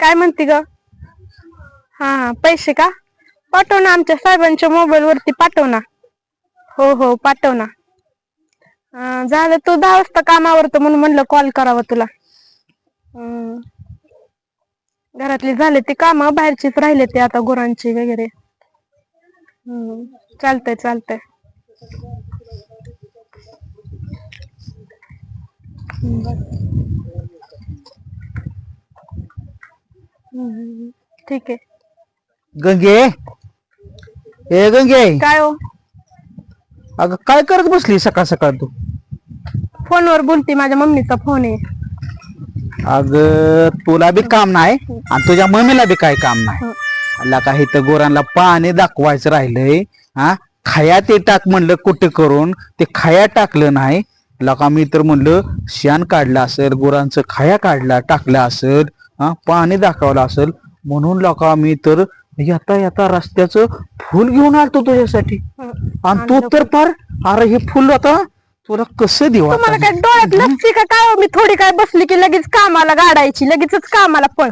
काय म्हणते ग? हा हा पैसे का? पाठव ना आमच्या साहेबांच्या मोबाईल वरती पाठव ना. हो हो पाठव ना. अं, झालं तू दहा वाजता कामावर होतं म्हणून म्हणलं कॉल करावा तुला. हम्म. घरातली झाले ते काम बाहेरचीच राहिले ते आता गुरांची वगैरे. हम्म. चालतंय चालतंय. हम्म, बरं. हम्म, ठीक आहे. गंगे? ए गंगे! काय हो? अगं काय करत बसली सकाळ सकाळ तू? फोनवर बोलते माझ्या मम्मीचा फोन आहे. अग तुला बी काम नाही आणि तुझ्या मम्मीला बी काय काम नाही. हं. अल्ला का इथं गोरांना पाणी दाखवायचं राहिलंय हा? खाया ते टाक म्हणलं कुठे करून ते खाया टाकलं नाही. लका मी तर म्हणलं शान काढलं असेल गुरांचं खाया काढला टाकलं असेल. हा पाणी दाखवलं असेल म्हणून लका मी तर येता येता रस्त्याचं फुल घेऊन आलतो तुझ्यासाठी आणि तू तर फार अरे हे फुल आता तुला कसं देऊ तुम्हाला आता? काय डोळ्यात लसती का काय हो? मी थोडी काय बसली की लगेच कामाला गाडायची लगेचच कामाला पळ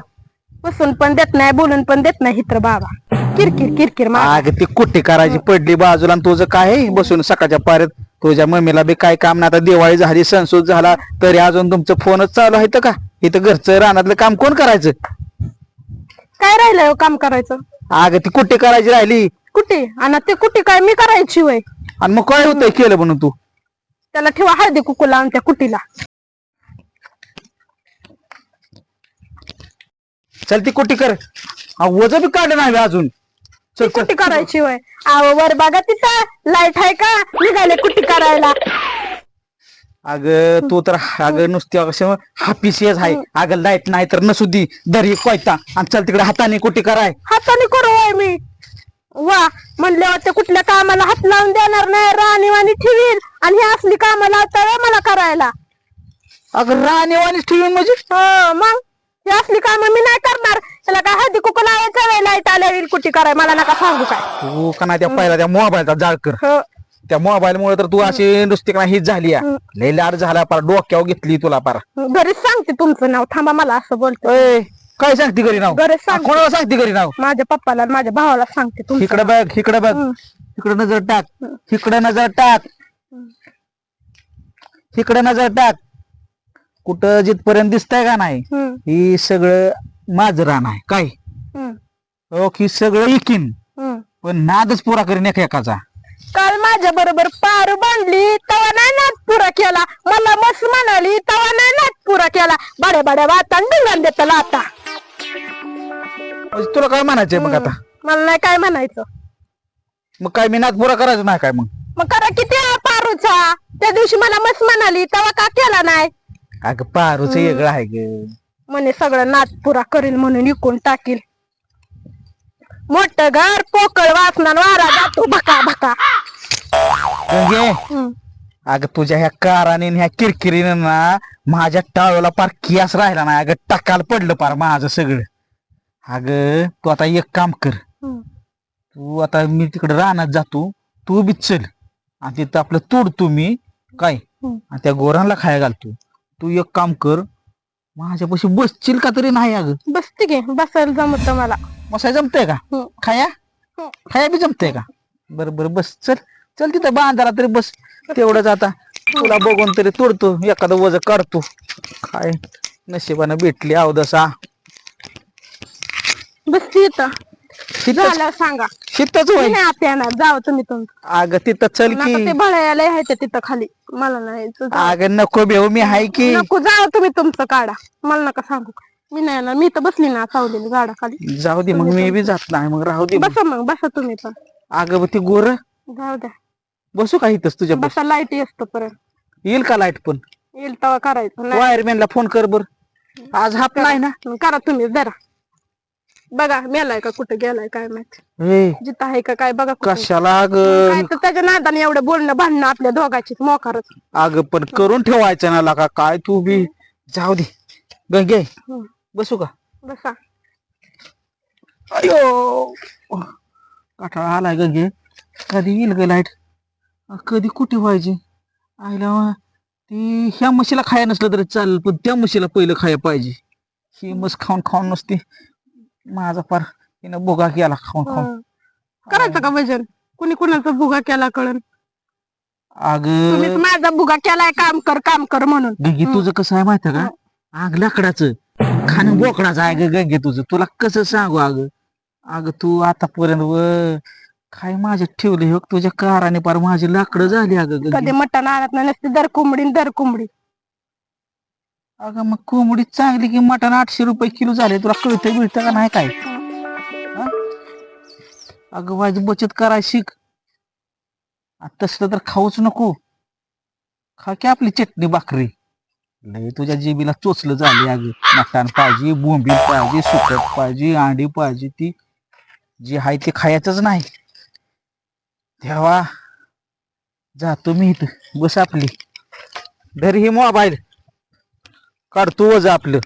बसून पण देत नाही बोलून पण देत नाही हित्र बाबा किरकिर किरकिर मा अग ती कुट्टी करायची पडली बाजूला आणि तुझं काय आहे? बसून सकाळच्या पाऱ्यात तुझ्या मम्मीला बी काय काम नाही. आता दिवाळी झाली सणसूद झाला तरी अजून तुमचं फोनच चालू आहे तर का? इथं घरचं रानातलं काम कोण करायचं? काय राहिलंय हो काम करायचं? अग ती कुट्टी करायची राहिली? कुठे? आणि ते कुठे काय? मी करायची वय आणि मग काय होतंय केलं म्हणून तू? त्याला ठेवा हळदी कुकू लावून त्या कुटीला. चल ती कुट्टी कर. वज बी काढलं नाही अजून. ती कुटी करायची वय आव वर बघा तिथं. लाइट आहे का? निघाले कुटी करायला? अग तू तर अग नुसती कसं हापिसियस आहे. अगं लाइट नाही तर नसू दी. दरी कोयता. आणि चल तिकडे हाताने कुट्टी कराय? हाताने करू मी. वा म्हणल्यावर ते कुठल्या कामाला हात लावून देणार नाही. राणी वाणी ठेवील आणि ही असली कामं लावता मला करायला. अगं राणीवाणीच ठेवून म्हणजे? हो मग? ही असली कामं मी नाही करणार. त्याला काय हळदी कुकू लावायचा वेळ लाइट आल्यावर कुटी कराय मला नका सांगू काय. तू का नाही त्या पहिला त्या मोबाईलचा जाळ कर. हो. त्या मोबाईल मुळे तर तू अशी नुसती का हीच झाली आहे. लय लाड झाला पार डोक्यावर घेतली तुला पार. घरीच सांगते तुमचं नाव. थांबा मला असं बोलतो. ए, काय सांगते घरी नाव? घरीच सांगते. कोणाला सांगते घरी नाव? माझ्या पप्पाला आणि माझ्या भावाला सांगते तुमचं. इकडे बघ इकडे बघ. इकडे नजर टाक. इकडे नजर टाक. इकडे नजर टाक. कुठं जिथपर्यंत दिसतंय का नाही हं, ही सगळं माझं रान आहे. काय? हं, हो की सगळं इकीन. पण नादच पुरा करीन एका एकाचा काल माझ्या बरोबर पारू बांधली तवा नाही नाच पुरा केला. मला मस्त म्हणाली तवा नाही नाच पुरा केला. बड्या बड्या वाता निघाल देत लाता म्हणजे तुला काय म्हणायचंय मग आता? मला नाही काय म्हणायचं. मग काय मी नाद पुरा करायचं नाही काय मग? मग करा किती पारूचा त्या दिवशी मला मस्त म्हणाली तवा का केला नाही? अगं पारूच वेगळं आहे ग. म्हणे सगळं नाच पुरा करील म्हणून विकून टाकील. मोठ घर पोकळ वासना वारा जातो भका भका. हं. अगं तुझ्या ह्या काराने आणि ह्या किरकिरीनं ना माझ्या टाळूला पार कियास राहिला नाही. अगं टकाल पडलं पार माझं सगळं. अगं तू आता एक काम कर. तू आता मी तिकडे रानात जातो. तू बी चल. आणि तिथं आपलं तोडतो मी. काय. आणि त्या गोरांना खाया घालतो. तू एक काम कर माझ्यापाशी बसशील का तरी नाही अगं? बसते घे बसायला जमत मला. बसाय जमतंय का? हं. खाया? हं. खाया बी जमतंय का? बरं बरं बस. चल चल तिथं बांधारा तरी बस. तेवढंच आता तुला बघून तरी तोडतो एखादं वज काढतो. काय नशिबानं भेटली अवदसा. बसते तिथंच झालं सांगा. तिथंच होय नाही आता येणार. जावं तुम्ही तुमचं. अगं तिथं चल की. ते भळायला तिथं खाली. मला नाही यायचं. जाऊ. अगं नको बेहू मी हाय की. नको जावं तुम्ही तुमचं काढा. मला नका सांगू मी नाही येणार. मी तर बसली ना सावलेली गाडा खाली. जाऊ दे मग मी बी जात नाही मग राहू दे मग. बसा मग बसा तुम्ही पण. अगं ती गोर. जाऊ द्या. बसू का इथंच तुझ्या बस बसा लाइट असतो परत. येईल का लाइट पण? येईल तेव्हा करायचं. नाही. वायरमॅनला फोन कर बर. आज हाप नाही ना? करा तुम्ही जरा बघा मेलाय का कुठे गेलाय काय माहिती? ए, जिथं आहे का काय बघा कुठं. कशाला अग? काय तर त्याच्या नादाने एवढं बोलणं भांडणं आपल्या दोघांची मोकारच अग पण करून ठेवायचं ना लागा काय तू बी? जाऊ दे. गंगे हं. बसू का? बसा. अयो. काटाळा आलाय गंगे. कधी येईल ग लाइट? कधी कुठे व्हायची? आईला वा, ती ह्या म्हशीला खाया नसलं तरी चालेल पण त्या म्हशीला पहिलं खाया पाहिजे. ही मस खाऊन खाऊन नुसती माझा पार हिनं बोगा केला खाऊन खाऊन. करायचं का वजन? कुणी कुणाचा भुगा केला कळण अग. तुम्हीच माझा भुगा केलाय काम कर काम कर म्हणून. गंगे तुझं कसं आहे माहिती का? आग लाकडाचं. खाणं बोकडाचं आहे ग गंगे तुझं. तुला कसं सांगू अग? अग तू आतापर्यंत व काय माझ्यात ठेवले हो तुझ्या काराने पार माझी लाकडं झाली अगं कधी मटण आणत नाही नसते दर कोंबडी दर कोंबडी. अगं मग कोंबडी चांगली की मटण आठशे रुपये किलो झाले? तुला कळतं मिळतं का नाही काय? अगं माझी बचत कराय शिक. तसलं तर खाऊच नको. खा की आपली चटणी भाकरी. लय तुझ्या जेबीला चोचलं झाली अगं. मटण पाहिजे बोंबी पाहिजे सुकट पाहिजे अंडी पाहिजे ती जी आहे ते खायचंच नाही. तेव्हा जातो मी इथं. बस आपली. घरी हे मोबाईल. काढतो वज आपलं.